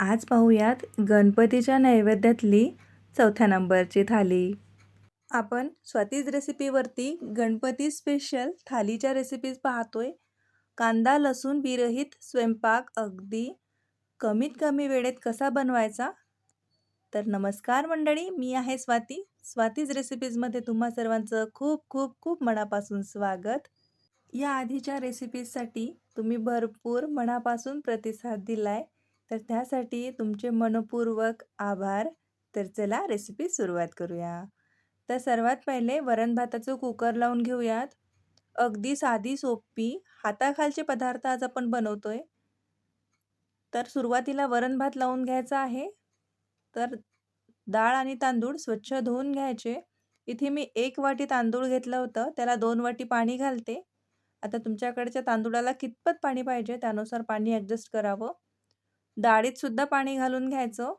आज पाहूयात गणपतीच्या नैवेद्यातली चौथ्या नंबरची थाली. आपण स्वातीज रेसिपीवरती गणपती स्पेशल थालीच्या रेसिपीज पाहतोय. कांदा लसूण विरहित स्वयंपाक अगदी कमीत कमी वेळेत कसा बनवायचा? तर नमस्कार मंडळी मी आहे स्वाती. स्वातीज रेसिपीजमध्ये तुम्हा सर्वांचं खूप खूप खूप मनापासून स्वागत. या आधीच्या रेसिपीजसाठी तुम्ही भरपूर मनापासून प्रतिसाद दिला आहे तर त्यासाठी तुमचे मनपूर्वक आभार. तर चला रेसिपी सुरुवात करूया. तर सर्वात पहिले वरण भाताचं कुकर लावून घेऊयात. अगदी साधी सोपी हाताखालचे पदार्थ आज आपण बनवतोय. तर सुरुवातीला वरण भात लावून घ्यायचा आहे. तर डाळ आणि तांदूळ स्वच्छ धुवून घ्यायचे. इथे मी एक वाटी तांदूळ घेतलं होतं. त्याला दोन वाटी पाणी घालते. आता तुमच्याकडच्या तांदूळाला कितपत पाणी पाहिजे त्यानुसार पाणी ॲडजस्ट करावं. डाळीतसुद्धा पाणी घालून घ्यायचं.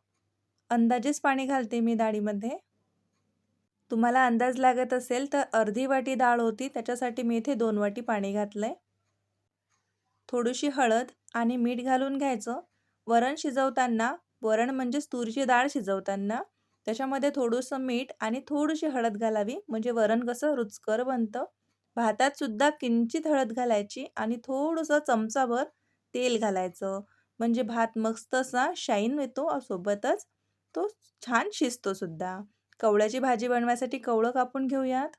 अंदाजेच पाणी घालते मी डाळीमध्ये तुम्हाला अंदाज लागत असेल तर अर्धी वाटी डाळ होती त्याच्यासाठी मी इथे दोन वाटी पाणी घातलं आहे थोडीशी हळद आणि मीठ घालून घ्यायचं. वरण शिजवताना वरण म्हणजेच तुरीची डाळ शिजवताना त्याच्यामध्ये थोडंसं मीठ आणि थोडीशी हळद घालावी म्हणजे वरण कसं रुचकर बनतं. भातात सुद्धा किंचित हळद घालायची आणि थोडंसं चमचाभर तेल घालायचं. म्हणजे भात मस्त असा शाईन येतो सोबतच. तो छान शिजतो सुद्धा. कवळ्याची भाजी बनवायसाठी कवळं कापून घेऊयात.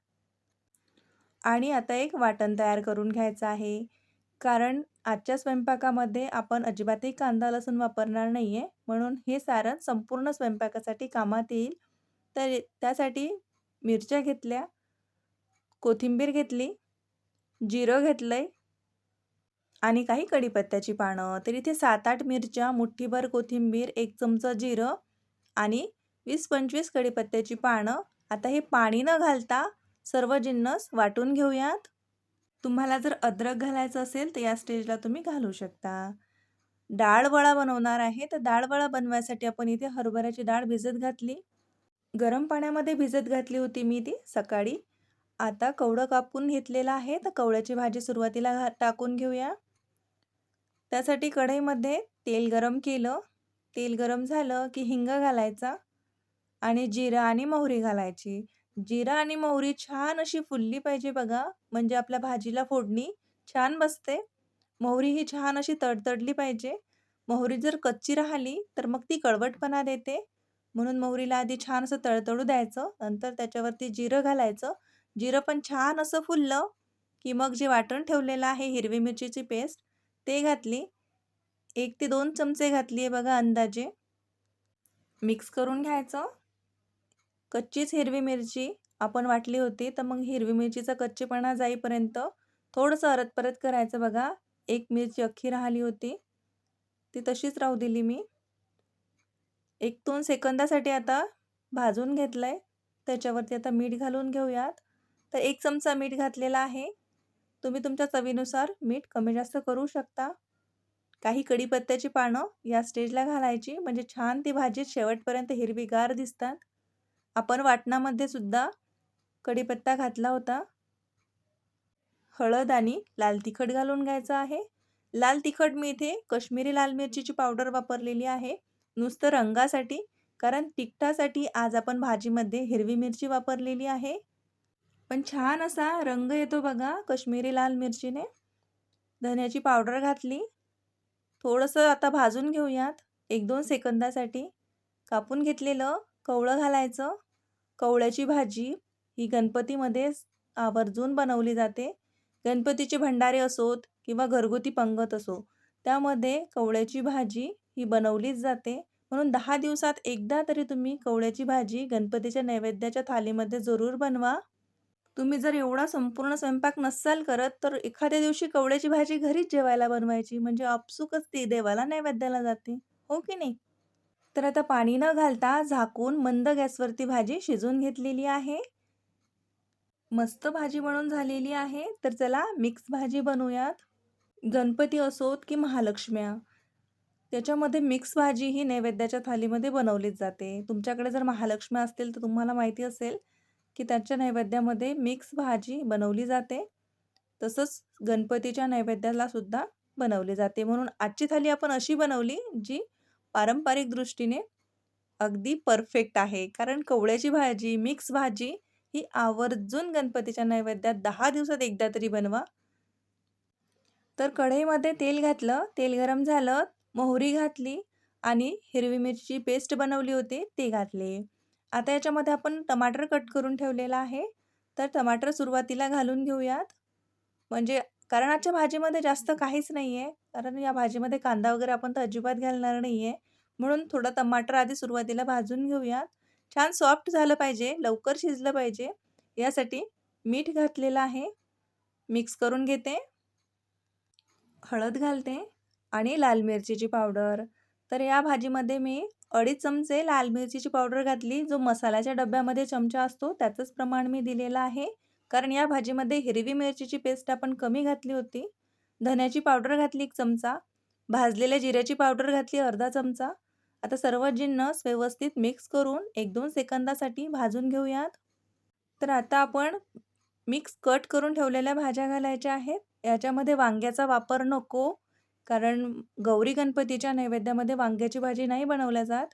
आणि आता एक वाटण तयार करून घ्यायचं आहे. कारण आजच्या स्वयंपाकामध्ये आपण अजिबातही कांदा लसूण वापरणार नाही आहे म्हणून हे सारण संपूर्ण स्वयंपाकासाठी कामात येईल. तर त्यासाठी मिरच्या घेतल्या कोथिंबीर घेतली जिरं घेतलं आहे आणि काही कढीपत्त्याची पानं. तर इथे सात आठ मिरच्या मुठ्ठीभर कोथिंबीर एक चमचा जिरं आणि वीस पंचवीस कढीपत्त्याची पानं. आता हे पाणी न घालता सर्व जिन्नस वाटून घेऊयात. तुम्हाला जर अद्रक घालायचं असेल तर या स्टेजला तुम्ही घालू शकता. डाळ वळा बनवणार आहे. तर डाळ वळा बनवायसाठी आपण इथे हरभऱ्याची डाळ भिजत घातली. गरम पाण्यामध्ये भिजत घातली होती मी ती सकाळी. आता कवडं कापून घेतलेलं आहे. तर कवड्याची भाजी सुरुवातीला घा टाकून घेऊया. त्यासाठी कढईमध्ये तेल गरम केलं. तेल गरम झालं की हिंग घालायचा आणि जिरं आणि मोहरी घालायची. जिरा आणि मोहरी छान अशी फुलली पाहिजे बघा. म्हणजे आपल्या भाजीला फोडणी छान बसते. मोहरी ही छान अशी तडतडली पाहिजे. मोहरी जर कच्ची राहिली तर मग ती कळवटपणा देते. म्हणून मोहरीला आधी छान असं तळतळू द्यायचं. नंतर त्याच्यावरती जिरं घालायचं. जिरं पण छान असं फुललं की मग जे वाटण ठेवलेलं आहे हिरवी मिरचीची पेस्ट ते घातली. एक ते दोन चमचे घातली आहे बघा अंदाजे. मिक्स करून घ्यायचं. कच्चीच हिरवी मिरची आपण वाटली होती तर मग हिरवी मिरचीचा कच्चेपणा जाईपर्यंत थोडंसं अरत परत करायचं बघा. एक मिरची अख्खी राहिली होती. ती तशीच राहू दिली मी. एक दोन सेकंदासाठी आता भाजून घेतलं आहे त्याच्यावरती आता मीठ घालून घेऊयात. तर एक चमचा मीठ घातलेला आहे. तुम्ही तुमच्या चवीनुसार मीठ कमी जास्त करू शकता. काही कढीपत्त्याची पानं या स्टेजला घालायची म्हणजे छान ती भाजी शेवटपर्यंत हिरवीगार दिसतात. आपण वाटणामध्ये सुद्धा कढीपत्ता घातला होता. हळद आणि लाल तिखट घालून घ्यायचं आहे. लाल तिखट मी इथे कश्मीरी लाल मिरचीची पावडर वापरलेली आहे. नुसतं रंगासाठी कारण तिखटासाठी आज आपण भाजीमध्ये हिरवी मिरची वापरलेली आहे. पण छान असा रंग येतो बघा कश्मीरी लाल मिरचीने. धन्याची पावडर घातली. थोडंसं आता भाजून घेऊयात एक दोन सेकंदासाठी. कापून घेतलेलं कवळं घालायचं. कवळ्याची भाजी ही गणपतीमध्ये आवर्जून बनवली जाते. गणपतीचे भंडारे असोत किंवा घरगुती पंगत असो त्यामध्ये कवळ्याची भाजी ही बनवलीच जाते. म्हणून दहा दिवसात एकदा तरी तुम्ही कवळ्याची भाजी गणपतीच्या नैवेद्याच्या थालीमध्ये जरूर बनवा. तुम्ही जर एवढा संपूर्ण स्वयंपाक नसाल करत तर एखाद्या दिवशी कवड्याची भाजी घरीच जेवायला बनवायची. म्हणजे आपसुकच ती देवाला नैवेद्याला जाते. हो की नाही? तर आता पाणी न घालता झाकून मंद गॅसवरती भाजी शिजून घेतलेली आहे. मस्त भाजी बनवून झालेली आहे. तर चला मिक्स भाजी बनवूयात. गणपती असोत की महालक्ष्म्या त्याच्यामध्ये मिक्स भाजी ही नैवेद्याच्या थालीमध्ये बनवलीच जाते. तुमच्याकडे जर महालक्ष्म्या असतील तर तुम्हाला माहिती असेल की त्याच्या नैवेद्यामध्ये मिक्स भाजी बनवली जाते. तसंच गणपतीच्या नैवेद्याला सुद्धा बनवली जाते. म्हणून आजची थाली आपण अशी बनवली जी पारंपरिक दृष्टीने अगदी परफेक्ट आहे. कारण कवळ्याची भाजी मिक्स भाजी ही आवर्जून गणपतीच्या नैवेद्यात दहा दिवसात एकदा तरी बनवा. तर कढईमध्ये तेल घातलं तेल गरम झालं मोहरी घातली आणि हिरवी मिरची पेस्ट बनवली होती ते घातले. आता याच्यामध्ये आपण टमाटर कट करून ठेवलेला आहे. तर टमाटर सुरुवातीला घालून घेऊयात. म्हणजे कारण आजच्या भाजीमध्ये जास्त काहीच नाही आहे कारण या भाजीमध्ये कांदा वगैरे आपण तर अजिबात घालणार नाही आहे म्हणून थोडं टमाटर आधी सुरुवातीला भाजून घेऊयात. छान सॉफ्ट झालं पाहिजे. लवकर शिजलं पाहिजे. यासाठी मीठ घातलेलं आहे. मिक्स करून घेते. हळद घालते. आणि लाल मिरचीची पावडर. तर या भाजीमध्ये मी अडीच चमचे लाल मिरचीची पावडर घातली. जो मसाल्याच्या डब्यामध्ये चमचा असतो त्याचंच प्रमाण मी दिलेलं आहे. कारण या भाजीमध्ये हिरवी मिरचीची पेस्ट आपण कमी घातली होती. धन्याची पावडर घातली एक चमचा. भाजलेल्या जिऱ्याची पावडर घातली अर्धा चमचा. आता सर्व जिन्नस व्यवस्थित मिक्स करून एक दोन सेकंदासाठी भाजून घेऊयात. तर आता आपण मिक्स कट करून ठेवलेल्या भाज्या घालायच्या आहेत. याच्यामध्ये वांग्याचा वापर नको. कारण गौरी गणपतीच्या नैवेद्यामध्ये वांग्याची भाजी नाही बनवल्या जात.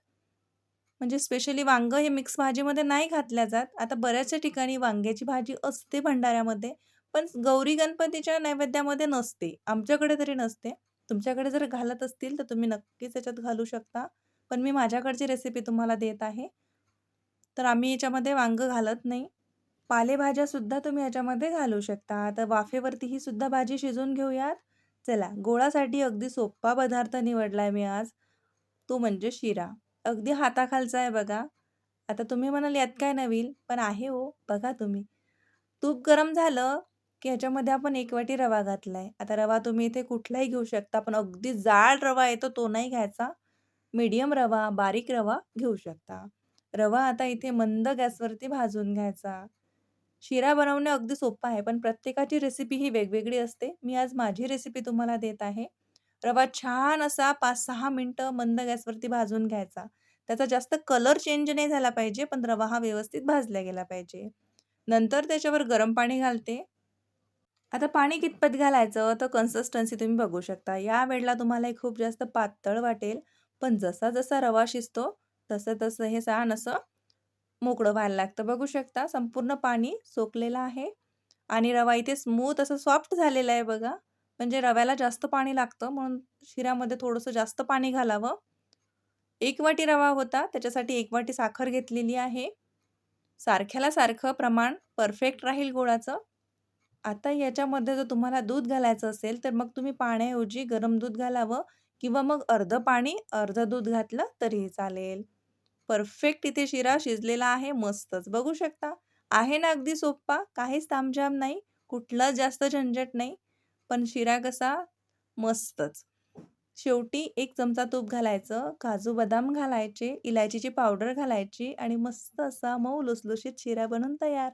म्हणजे स्पेशली वांगं हे मिक्स भाजीमध्ये नाही घातल्या जात. आता बऱ्याचशा ठिकाणी वांग्याची भाजी असते भंडाऱ्यामध्ये पण गौरी गणपतीच्या नैवेद्यामध्ये नसते. आमच्याकडे तरी नसते. तुमच्याकडे जर घालत असतील तर तुम्ही नक्कीच याच्यात घालू शकता. पण मी माझ्याकडची रेसिपी तुम्हाला देत आहे. तर आम्ही याच्यामध्ये वांगं घालत नाही. पालेभाज्यासुद्धा तुम्ही याच्यामध्ये घालू शकता. आता वाफेवरती ही सुद्धा भाजी शिजवून घेऊयात. चला गोळासाठी अगदी सोपा पदार्थ निवडला आहे मी आज. तो म्हणजे शिरा. अगदी हाताखालचा आहे बघा. आता तुम्ही म्हणाल यात काय नवीन? पण आहे हो बघा तुम्ही. तूप गरम झालं की ह्याच्यामध्ये आपण एक वाटी रवा घातला आहे आता रवा तुम्ही इथे कुठलाही घेऊ शकता पण अगदी जाड रवा येतो तो नाही घ्यायचा. मीडियम रवा बारीक रवा घेऊ शकता. रवा आता इथे मंद गॅसवरती भाजून घ्यायचा. शिरा बनवणे अगदी सोपं आहे पण प्रत्येकाची रेसिपी ही वेगवेगळी असते. मी आज माझी रेसिपी तुम्हाला देत आहे. रवा छान असा पाच सहा मिनटं मंद गॅसवरती भाजून घ्यायचा. त्याचा जास्त कलर चेंज नाही झाला पाहिजे पण रवा हा व्यवस्थित भाजला गेला पाहिजे. नंतर त्याच्यावर गरम पाणी घालते. आता पाणी कितपत घालायचं? तर कन्सिस्टन्सी तुम्ही बघू शकता. या वेळेला तुम्हाला खूप जास्त पातळ वाटेल पण जसा जसा रवा शिजतो तसं तसं हे छान असं मोकळं व्हायला लागतं. बघू शकता संपूर्ण पाणी सोकलेलं आहे आणि रवा इथे स्मूथ असं सॉफ्ट झालेलं आहे बघा. म्हणजे रव्याला जास्त पाणी लागतं म्हणून शिऱ्यामध्ये थोडंसं जास्त पाणी घालावं. एक वाटी रवा होता त्याच्यासाठी एक वाटी साखर घेतलेली आहे. सारख्याला सारखं प्रमाण परफेक्ट राहील गोळाचं. आता याच्यामध्ये जर तुम्हाला दूध घालायचं असेल तर मग तुम्ही पाण्याऐवजी गरम दूध घालावं किंवा मग अर्धं पाणी अर्धं दूध घातलं तरीही चालेल. परफेक्ट इथे शिरा शिजलेला आहे मस्तच. बघू शकता आहे ना अगदी सोप्पा काहीच तामझाम नाही कुठलाच जास्त झंझट नाही पण शिरा कसा मस्तच. शेवटी एक चमचा तूप घालायचं काजू बदाम घालायचे इलायचीची पावडर घालायची आणि मस्त असा मऊ लुसलुशीत शिरा बनून तयार.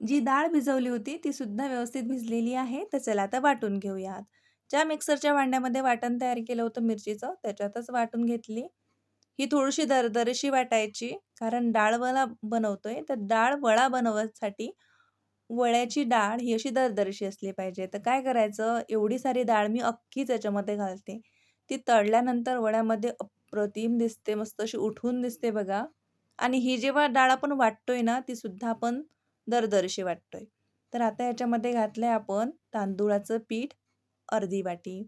जी डाळ भिजवली होती ती सुद्धा व्यवस्थित भिजलेली आहे तर चला आता वाटून घेऊयात. ज्या मिक्सरच्या भांड्यामध्ये वाटण तयार केलं होतं मिरचीचं त्याच्यातच वाटून घेतली. ही थोडीशी दरदरशी वाटायची. कारण डाळ वळा बनवतोय. तर डाळ वळा बनवण्यासाठी वळ्याची डाळ ही अशी दरदरशी असली पाहिजे. तर काय करायचं? एवढी सारी डाळ मी अख्खी याच्यामध्ये घालते. ती तळल्यानंतर वड्यामध्ये अप्रतिम दिसते. मस्त अशी उठून दिसते बघा. आणि ही जेव्हा डाळ आपण वाटतोय ना ती सुद्धा आपण दरदरशी वाटतोय. तर आता याच्यामध्ये घातलं आहे आपण तांदूळाचं पीठ अर्धी वाटी.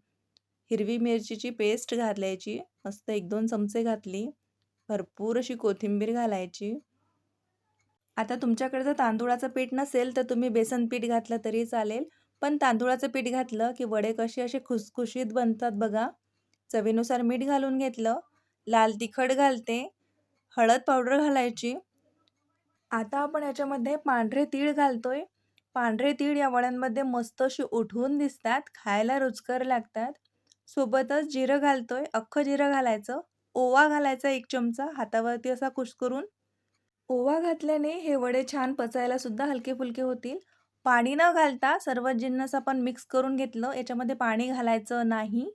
हिरवी मिरचीची पेस्ट घालायची मस्त एक दोन चमचे घातली भरपूर अशी कोथिंबीर घालायची. आता तुमच्याकडे जर तांदूळाचं पीठ नसेल तर तुम्ही बेसन पीठ घातलं तरी चालेल पण तांदूळाचं पीठ घातलं की वडे कसे असे खुसखुशीत बनतात बघा. चवीनुसार मीठ घालून घेतलं लाल तिखट घालते हळद पावडर घालायची. आता आपण याच्यामध्ये पांढरे तीळ घालतोय. पांढरे तीळ या वड्यांमध्ये मस्त अशी उठवून दिसतात खायला रुचकर लागतात. सोबतच जिरं घालतोय अख्खं जिरं घालायचं. ओवा घालायचा एक चमचा हातावरती असा कुश करून ओवा घातल्याने हे वडे छान पचायला सुद्धा हलके फुलके होतील. पाणी न घालता सर्व जिन्नस आपण मिक्स करून घेतलं याच्यामध्ये पाणी घालायचं नाही.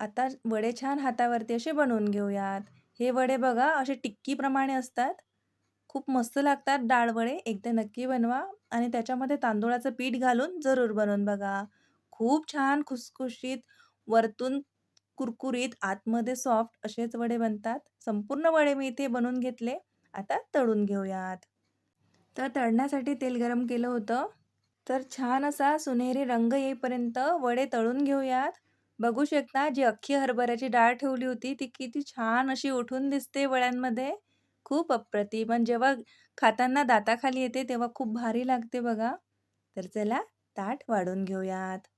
आता वडे छान हातावरती असे बनवून घेऊयात. हे वडे बघा असे टिक्कीप्रमाणे असतात. खूप मस्त लागतात डाळ वडे एकदा नक्की बनवा. आणि त्याच्यामध्ये तांदूळाचं पीठ घालून जरूर बनवून बघा. खूप छान खुसखुशीत वरतून कुरकुरीत आतमध्ये सॉफ्ट असेच वडे बनतात. संपूर्ण वडे मी इथे बनवून घेतले. आता तळून घेऊयात. तर तळण्यासाठी तेल गरम केलं होतं. तर छान असा सुनेरी रंग येईपर्यंत वडे तळून घेऊयात. बघू शकता जी अख्खी हरभऱ्याची डाळ ठेवली होती ती किती छान अशी उठून दिसते वड्यांमध्ये. खूप अप्रतिम. पण जेव्हा खाताना दाताखाली येते तेव्हा खूप भारी लागते बघा. तर चला ताट वाढून घेऊयात.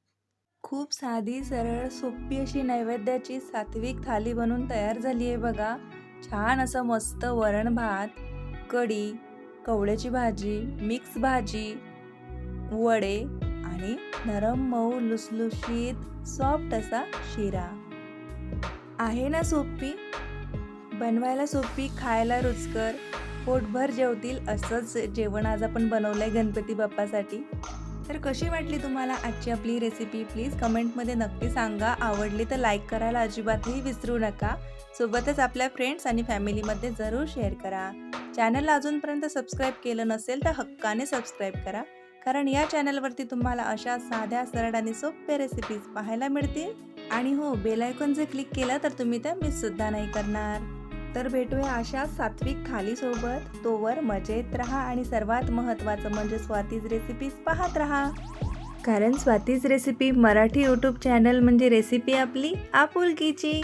खूप साधी सरळ सोपी अशी नैवेद्याची सात्विक थाली बनून तयार झाली आहे बघा. छान असं मस्त वरण भात कढी कवळ्याची भाजी मिक्स भाजी वडे आणि नरम मऊ लुसलुशीत सॉफ्ट असा शिरा. आहे ना सोपी? बनवायला सोपी खायला रुचकर. पोटभर जेवतील असंच जेवण आज आपण बनवलं आहे गणपती बाप्पासाठी. तर कशी वाटली तुम्हाला आजची आपली रेसिपी प्लीज कमेंटमध्ये नक्की सांगा. आवडली तर लाईक करायला अजिबातही विसरू नका. सोबतच आपल्या फ्रेंड्स आणि फॅमिलीमध्ये जरूर शेअर करा. चॅनलला अजूनपर्यंत सबस्क्राईब केलं नसेल तर हक्काने सबस्क्राईब करा. कारण या चॅनलवरती तुम्हाला अशा साध्या सरळ आणि सोप्या रेसिपीज पाहायला मिळतील. आणि हो बेलायकॉन जर क्लिक केलं तर तुम्ही त्या मिससुद्धा नाही करणार. तर भेटूया अशा सात्विक थालीसोबत तोवर मजेत राहा आणि सर्वात महत्त्वाचं म्हणजे स्वातीज रेसिपीज पाहत राहा. कारण Swati's recipe Marathi YouTube channel म्हणजे रेसिपी आपली आपुलकीची.